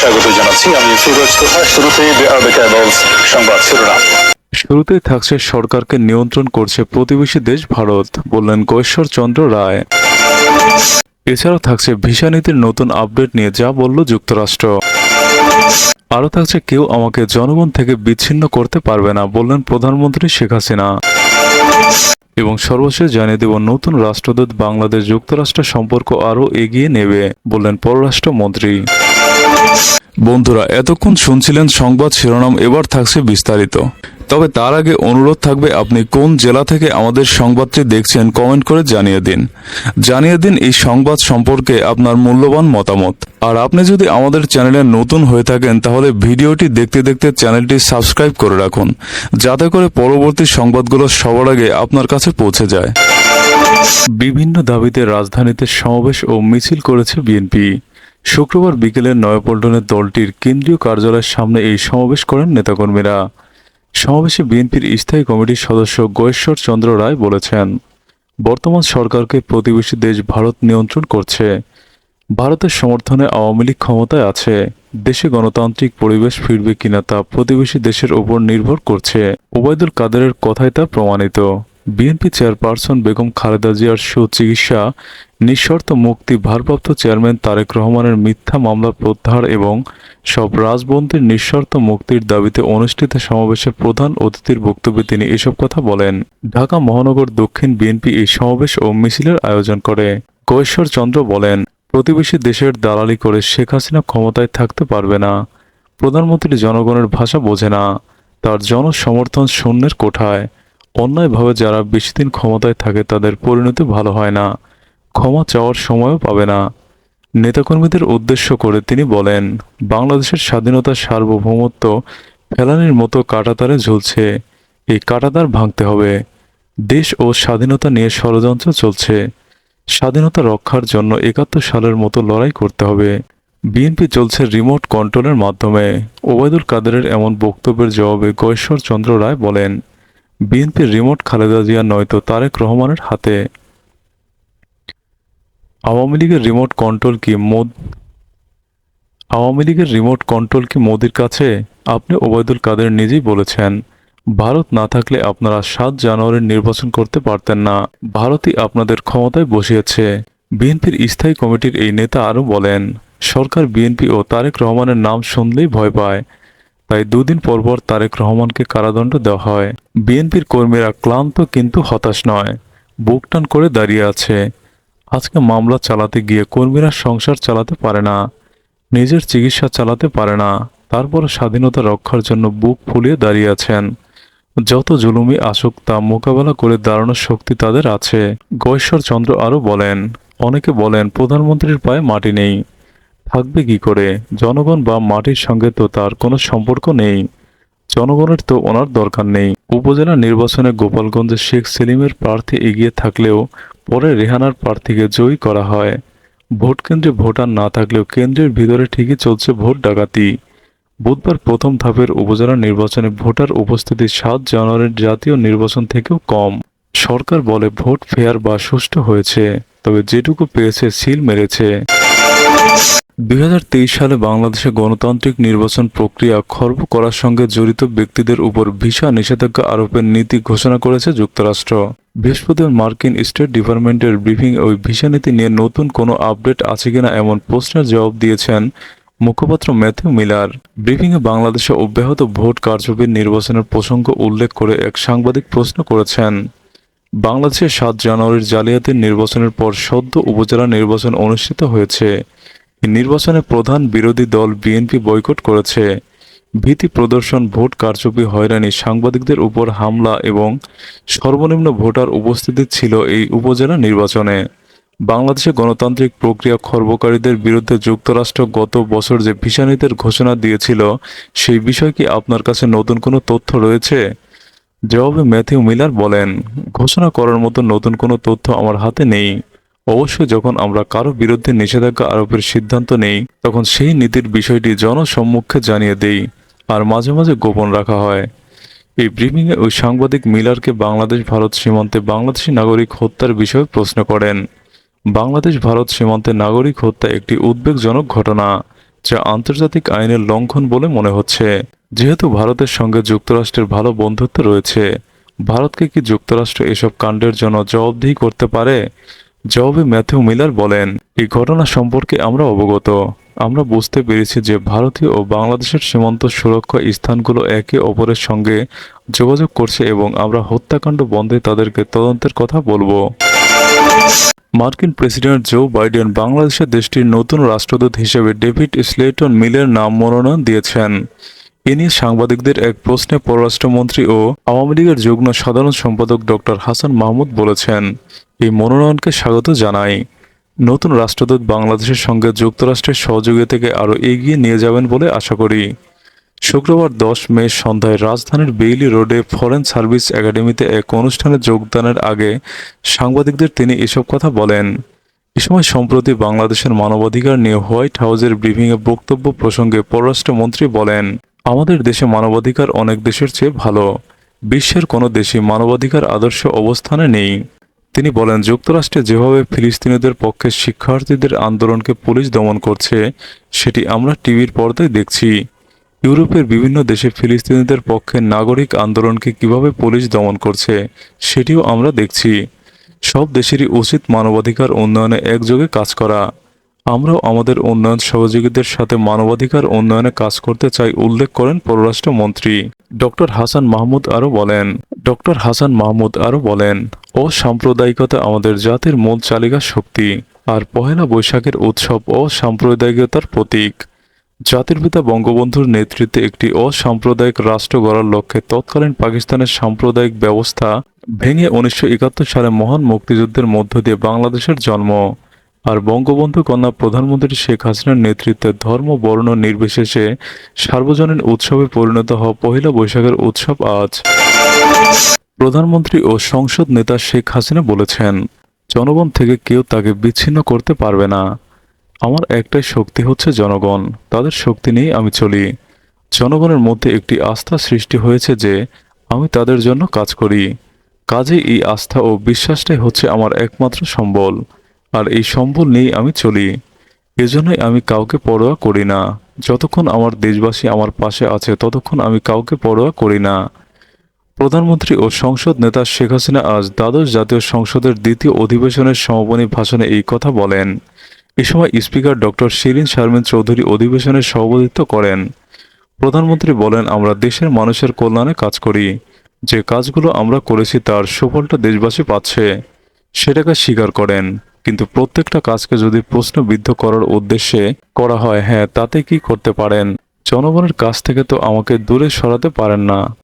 স্বাগত জানাচ্ছি। আমি সংবাদ শিরোনাম। শুরুতেই থাকছে সরকারকে নিয়ন্ত্রণ করছে প্রতিবেশী দেশ ভারত, বললেন গৈশ্বর চন্দ্র রায়। এছাড়াও থাকছে ভিসা নীতির নতুন আপডেট নিয়ে যা বলল যুক্তরাষ্ট্র। আরও থাকছে, কেউ আমাকে জনগণ থেকে বিচ্ছিন্ন করতে পারবে না, বললেন প্রধানমন্ত্রী শেখ হাসিনা। এবং সর্বশেষ জানিয়ে দেব নতুন রাষ্ট্রদূত বাংলাদেশ যুক্তরাষ্ট্র সম্পর্ক আরও এগিয়ে নেবে বললেন পররাষ্ট্রমন্ত্রী। বন্ধুরা, এতক্ষণ শুনছিলেন সংবাদ শিরোনাম, এবার থাকছে বিস্তারিত। তবে তার আগে অনুরোধ থাকবে, আপনি কোন জেলা থেকে আমাদের সংবাদটি দেখছেন, কমেন্ট করে জানিয়ে দিন। জানিয়ে দিন এই সংবাদ সম্পর্কে আপনার মূল্যবান মতামত। আর আপনি যদি আমাদের চ্যানেলে নতুন হয়ে থাকেন, তাহলে ভিডিওটি দেখতে দেখতে চ্যানেলটি সাবস্ক্রাইব করে রাখুন, যাতে করে পরবর্তী সংবাদগুলো সবার আগে আপনার কাছে পৌঁছে যায়। বিভিন্ন দাবিতে রাজধানীতে সমাবেশ ও মিছিল করেছে বিএনপি। শুক্রবার বিকেলে নয়াপল্টনের দলটির কেন্দ্রীয় কার্যালয়ের সামনে এই সমাবেশ করেন নেতাকর্মীরা। সমাবেশে বিএনপির স্থায়ী কমিটির সদস্য গৈশ্বর চন্দ্র রায় বলেছেন, বর্তমান সরকারকে প্রতিবেশী দেশ ভারত নিয়ন্ত্রণ করছে। ভারতের সমর্থনে আওয়ামী লীগ ক্ষমতায় আছে, দেশে গণতান্ত্রিক পরিবেশ ফিরবে কিনা তা প্রতিবেশী দেশের উপর নির্ভর করছে। ওবায়দুল কাদেরের কথাই তা প্রমাণিত। বিএনপি চেয়ারপারসন বেগম খালেদা জিয়ার সুচিকিৎসা, নিঃশর্ত মুক্তি ভারপ্রাপ্ত চেয়ারম্যান তারেক রহমানের মিথ্যা মামলা প্রত্যাহার এবং সব রাজবন্দির নিঃশর্ত মুক্তির দাবিতে অনুষ্ঠিত সমাবেশে প্রধান অতিথির বক্তব্যে তিনি এসব কথা বলেন। ঢাকা মহানগর দক্ষিণ বিএনপি এই সমাবেশ ও মিছিলের আয়োজন করে। গৈশ্বর চন্দ্র বলেন, প্রতিবেশী দেশের দালালি করে শেখ হাসিনা ক্ষমতায় থাকতে পারবে না। প্রধানমন্ত্রী জনগণের ভাষা বোঝে না। তার জনসমর্থন শূন্যের কোঠায়। অন্যায়ভাবে যারা বেশি দিন ক্ষমতায় থাকে তাদের পরিণতি ভালো হয় না, ক্ষমা চাওয়ার সময়ও পাবে না। নেতাকর্মীদের উদ্দেশ্য করে তিনি বলেন, বাংলাদেশের স্বাধীনতার সার্বভৌমত্ব ফেলানির মতো কাটাতারে ঝুলছে, এই কাটাতার ভাঙতে হবে। দেশ ও স্বাধীনতা নিয়ে ষড়যন্ত্র চলছে। স্বাধীনতা রক্ষার জন্য একাত্তর সালের মতো লড়াই করতে হবে। বিএনপি চলছে রিমোট কন্ট্রোলের মাধ্যমে। ওবায়দুল কাদেরের এমন বক্তব্যের জবাবে গৈশ্বর চন্দ্র রায় বলেন বিএনপির রিমোট খালেদা জিয়া নয়তো তারেক রহমানের হাতে। আওয়ামী লীগের রিমোট কন্ট্রোল কি মোদ, আওয়ামী লীগের রিমোট কন্ট্রোল কি মোদির কাছে? আপনি ওবায়দুল কাদের নিজেই বলেছেন, ভারত না থাকলে আপনারা সাত জানুয়ারির নির্বাচন করতে পারতেন না। ভারতই আপনাদের ক্ষমতায় বসিয়েছে। বিএনপির স্থায়ী কমিটির এই নেতা আরও বলেন, সরকার বিএনপি ও তারেক রহমানের নাম শুনলেই ভয় পায়। তাই দুদিন পর পর তারেক রহমানকে কারাদণ্ড দেওয়া হয়। বিএনপির কর্মীরা ক্লান্ত কিন্তু হতাশ নয়। বুক টান করে দাঁড়িয়ে আছে। আজকে মামলা চালাতে গিয়ে কর্মীরা সংসার চালাতে পারে না। নিজের চিকিৎসা চালাতে পারে না। তারপর স্বাধীনতা রক্ষার জন্য বুক ফুলিয়ে দাঁড়িয়ে আছেন। যত জুলুমি আসুক তা মোকাবেলা করে দাঁড়ানোর শক্তি তাদের আছে। গৈশ্বর চন্দ্র আরও বলেন, অনেকে বলেন, প্রধানমন্ত্রীর পায়ে মাটি নেই। থাকবে কি করে? জনগণ বা মাটির সঙ্গে তো তার কোনো সম্পর্ক নেই। জনগণের তো ওনার দরকার নেই। উপজেলা নির্বাচনে গোপালগঞ্জে শেখ সেলিমের প্রার্থী এগিয়ে থাকলেও পরে রেহানার প্রার্থীকে জয়ী করা হয়। ভোট কেন্দ্রে ভোটার না থাকলেও কেন্দ্রের ভিতরে ঠিকই চলছে ভোট ডাকাতি। বুধবার প্রথম ধাপের উপজেলা নির্বাচনে ভোটার উপস্থিতি সাত জানুয়ারির জাতীয় নির্বাচন থেকেও কম। সরকার বলে ভোট ফেয়ার বা সুষ্ঠু হয়েছে, তবে যেটুকু পেয়েছে, সিল মেরেছে। দুই হাজার তেইশ সালে বাংলাদেশে গণতান্ত্রিক নির্বাচন প্রক্রিয়া খর্ব করার সঙ্গে জড়িত ব্যক্তিদের উপর ভিসা নিষেধাজ্ঞা আরোপের নীতি ঘোষণা করেছে যুক্তরাষ্ট্র। বৃহস্পতিবার মার্কিন স্টেট ডিপার্টমেন্টের ব্রিফিং ওই ভিসা নীতি নিয়ে নতুন কোনো আপডেট আছে কিনা এমন প্রশ্নের জবাব দিয়েছেন মুখপাত্র ম্যাথিউ মিলার। ব্রিফিংয়ে বাংলাদেশে অব্যাহত ভোট কারচুপির নির্বাচনের প্রসঙ্গ উল্লেখ করে এক সাংবাদিক প্রশ্ন করেছেন। বাংলাদেশে সাত জানুয়ারির জালিয়াতির নির্বাচনের পর সদ্য উপজেলা নির্বাচন অনুষ্ঠিত হয়েছে। নির্বাচনে প্রধান বিরোধী দল বিএনপি বয়কট করেছে। ভীতি প্রদর্শন, ভোট কারচুপি, হয়রানি, সাংবাদিকদের উপর হামলা এবং সর্বনিম্ন ভোটার উপস্থিতি ছিল এই উপজেলা নির্বাচনে। বাংলাদেশে গণতান্ত্রিক প্রক্রিয়া খর্বকারীদের বিরুদ্ধে যুক্তরাষ্ট্র গত বছর যে ভিসা নীতির ঘোষণা দিয়েছিল, সেই বিষয় কি আপনার কাছে নতুন কোনো তথ্য রয়েছে? জবাবে ম্যাথিউ মিলার বলেন, ঘোষণা করার মতো নতুন কোনো তথ্য আমার হাতে নেই। অবশ্যই যখন আমরা কারও বিরুদ্ধে নিষেধাজ্ঞা আরোপের সিদ্ধান্ত নেই, তখন সেই নীতির বিষয়টি জনসম্মুখে জানিয়ে দেই আর মাঝে মাঝে গোপন রাখা হয়। এই ব্রিফিংয়ে ওই সাংবাদিক মিলারকে বাংলাদেশ ভারত সীমান্তে বাংলাদেশি নাগরিক হত্যার বিষয়ে প্রশ্ন করেন। বাংলাদেশ ভারত সীমান্তে নাগরিক হত্যা একটি উদ্বেগজনক ঘটনা, যা আন্তর্জাতিক আইনের লঙ্ঘন বলে মনে হচ্ছে। যেহেতু ভারতের সঙ্গে যুক্তরাষ্ট্রের ভালো বন্ধুত্ব রয়েছে, ভারতকে কি যুক্তরাষ্ট্র এসব কাণ্ডের জন্য জবাবদিহি করতে পারে? জবাবে ম্যাথিউ মিলার বলেন, এই ঘটনা সম্পর্কে আমরা অবগত। আমরা বুঝতে পেরেছি যে ভারতীয় ও বাংলাদেশের সীমান্ত সুরক্ষা স্থানগুলো একে অপরের সঙ্গে যোগাযোগ করছে এবং আমরা হত্যাকাণ্ড বন্ধে তাদেরকে তদন্তের কথা বলব। মার্কিন প্রেসিডেন্ট জো বাইডেন বাংলাদেশের দেশটির নতুন রাষ্ট্রদূত হিসেবে ডেভিড স্লেটন মিলের নাম মনোনয়ন দিয়েছেন। এ নিয়ে সাংবাদিকদের এক প্রশ্নে পররাষ্ট্রমন্ত্রী ও আওয়ামী লীগের যুগ্ম সাধারণ সম্পাদক ডক্টর হাসান মাহমুদ বলেছেন এই মনোনয়নকে স্বাগত জানাই। নতুন রাষ্ট্রদূত বাংলাদেশের সঙ্গে যুক্তরাষ্ট্রের সহযোগিতাকে আরও এগিয়ে নিয়ে যাবেন বলে আশা করি। শুক্রবার দশ মে সন্ধ্যায় রাজধানীর বেইলি রোডে ফরেন সার্ভিস একাডেমিতে এক অনুষ্ঠানে যোগদানের আগে সাংবাদিকদের তিনি এসব কথা বলেন। এ সময় সম্প্রতি বাংলাদেশের মানবাধিকার নিয়ে হোয়াইট হাউসের ব্রিফিংয়ে বক্তব্য প্রসঙ্গে পররাষ্ট্রমন্ত্রী বলেন, আমাদের দেশে মানবাধিকার অনেক দেশের চেয়ে ভালো। বিশ্বের কোনো দেশই মানবাধিকার আদর্শ অবস্থানে নেই। তিনি বলেন, যুক্তরাষ্ট্রে যেভাবে ফিলিস্তিনিদের পক্ষে শিক্ষার্থীদের আন্দোলনকে পুলিশ দমন করছে, সেটি আমরা টিভির পর্দায় দেখছি। ইউরোপের বিভিন্ন দেশে ফিলিস্তিনিদের পক্ষে নাগরিক আন্দোলনকে কীভাবে পুলিশ দমন করছে, সেটিও আমরা দেখছি। সব দেশেরই উচিত মানবাধিকার উন্নয়নে একযোগে কাজ করা। আমরাও আমাদের উন্নয়ন সহযোগীদের সাথে মানবাধিকার উন্নয়নে কাজ করতে চাই, উল্লেখ করেন পররাষ্ট্রমন্ত্রী। ডক্টর হাসান মাহমুদ আরও বলেন, ডক্টর হাসান মাহমুদ আরও বলেন অসাম্প্রদায়িকতা আমাদের জাতির মূল চালিকা শক্তি আর পহেলা বৈশাখের উৎসব অসাম্প্রদায়িকতার প্রতীক। জাতির পিতা বঙ্গবন্ধুর নেতৃত্বে একটি অসাম্প্রদায়িক রাষ্ট্র গড়ার লক্ষ্যে তৎকালীন পাকিস্তানের সাম্প্রদায়িক ব্যবস্থা ভেঙে উনিশশো একাত্তর সালে মহান মুক্তিযুদ্ধের মধ্য দিয়ে বাংলাদেশের জন্ম। আর বঙ্গবন্ধু কন্যা প্রধানমন্ত্রী শেখ হাসিনার নেতৃত্বে ধর্ম, বর্ণ নির্বিশেষে সার্বজনীন উৎসবে পরিণত হওয়া পহিলা বৈশাখের উৎসব আজ। প্রধানমন্ত্রী ও সংসদ নেতা শেখ হাসিনা বলেছেন, জনগণ থেকে কেউ তাকে বিচ্ছিন্ন করতে পারবে না। আমার একটাই শক্তি হচ্ছে জনগণ, তাদের শক্তি নিয়েই আমি চলি। জনগণের মধ্যে একটি আস্থা সৃষ্টি হয়েছে যে আমি তাদের জন্য কাজ করি। কাজে এই আস্থা ও বিশ্বাসটাই হচ্ছে আমার একমাত্র সম্বল, আর এই সম্বল নিয়েই আমি চলি। এজন্যই আমি কাউকে পরোয়া করি না। যতক্ষণ আমার দেশবাসী আমার পাশে আছে, ততক্ষণ আমি কাউকে পরোয়া করি না। প্রধানমন্ত্রী ও সংসদ নেতা শেখ হাসিনা আজ দ্বাদশ জাতীয় সংসদের দ্বিতীয় অধিবেশনের সমাপনী ভাষণে এই কথা বলেন। এ সময় স্পিকার ডক্টর শিরিন শারমিন চৌধুরী অধিবেশনের সভাপতিত্ব করেন। প্রধানমন্ত্রী বলেন, আমরা দেশের মানুষের কল্যাণে কাজ করি। যে কাজগুলো আমরা করেছি তার সুফলটা দেশবাসী পাচ্ছে। সেটাকে স্বীকার করেন। কিন্তু প্রত্যেকটা কাজকে যদি প্রশ্নবিদ্ধ করার উদ্দেশ্যে করা হয় হ্যাঁ তাতে কি করতে পারেন? জনগণের কাছ থেকে তো আমাকে দূরে সরাতে পারেন না।